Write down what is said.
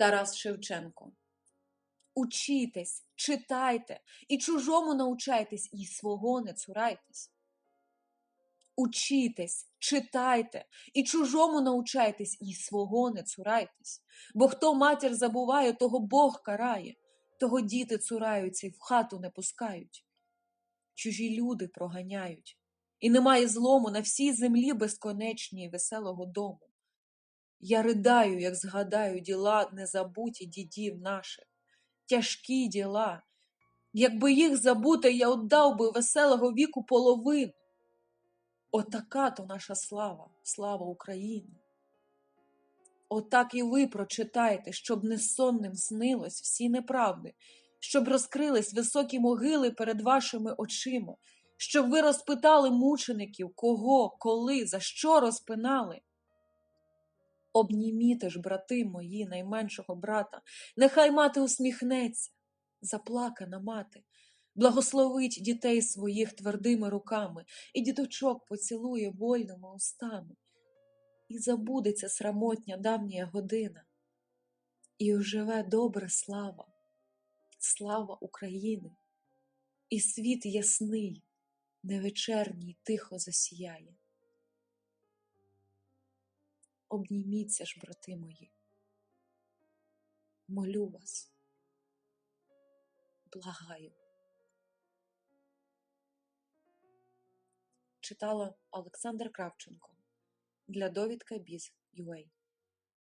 Тарас Шевченко. Учітесь, читайте, і чужому научайтесь, і свого не цурайтесь. Учітесь, читайте, і чужому научайтесь, і свого не цурайтесь. Бо хто матір забуває, того Бог карає, того діти цураються і в хату не пускають. Чужі люди проганяють, і немає злому на всій землі безконечній веселого дому. Я ридаю, як згадаю діла незабуті дідів наших, тяжкі діла. Якби їх забути, я отдав би веселого віку половину. Отака то наша слава, слава України. Отак і ви прочитайте, щоб несонним снилось всі неправди, щоб розкрились високі могили перед вашими очима, щоб ви розпитали мучеників, кого, коли, за що розпинали. Обніміте ж, брати мої, найменшого брата, нехай мати усміхнеться, заплакана мати, благословить дітей своїх твердими руками, і діточок поцілує вольними устами, і забудеться срамотня давня година, і оживе добра слава, слава України, і світ ясний, невечерній тихо засіяє. Обніміться ж, брати мої. Молю вас, благаю. Читала Олександр Кравченко для довідка Біз.UA